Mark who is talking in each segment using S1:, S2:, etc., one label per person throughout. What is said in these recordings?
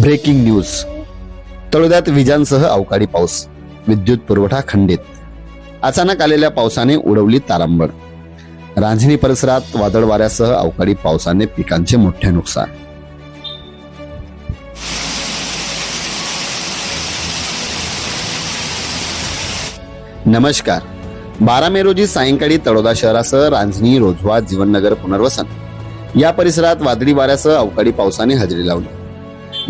S1: Breaking news. तळोद्यात विजांसह अवकाळी पाऊस. विद्युत पुरवठा खंडित. अचानक आलेल्या पावसाने उडवली तारांबळ. रांझणी परिसरात वादळ वाऱ्यासह अवकाळी पावसाने पिकांचे मोठे नुकसान. नमस्कार. बारा मे रोजी सायंकाळी तळोदा शहरासह रांझणी रोजवा जीवननगर पुनर्वसन. या परिसरात वादळी वाऱ्यासह अवकाळी पावसाने हजेरी लावली.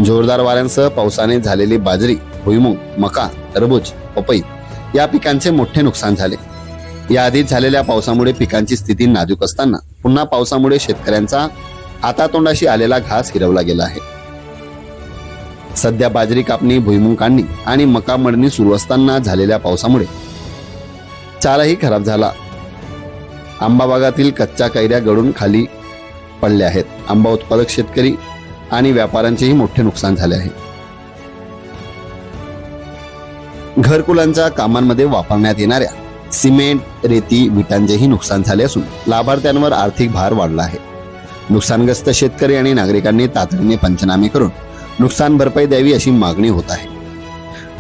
S1: जोरदार वाऱ्यांसह पावसाने झालेली बाजरी भुईमुग मका टरबूज पपई या पिकांचे मोठे नुकसान झाले. या आधीच झालेल्या पावसामुळे पिकांची स्थिती नाजूक असताना पुन्हा पावसामुळे शेतकऱ्यांचा हातातोंडाशी आलेला घास हिरवला गेला आहे. सध्या बाजरी कापणी भुईमूग काढणी आणि मका मळणी सुरू असताना झालेल्या पावसामुळे चाराही खराब झाला. आंबा बागातील कच्च्या कैऱ्या गळून खाली पडल्या आहेत. आंबा उत्पादक शेतकरी आणि व्यापाऱ्यांचेही मोठे नुकसान झाले आहे. घरकुलांच्या कामांमध्ये वापरण्यात येणाऱ्या सिमेंट रेती विटांचेही नुकसान झाले असून लाभार्थ्यांवर आर्थिक भार वाढला आहे. नुकसानग्रस्त शेतकरी आणि नागरिकांनी तातडीने पंचनामे करून नुकसान भरपाई द्यावी अशी मागणी होत आहे.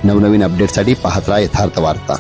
S1: नवनवीन अपडेटसाठी पाहत राहा यथार्थ वार्ता.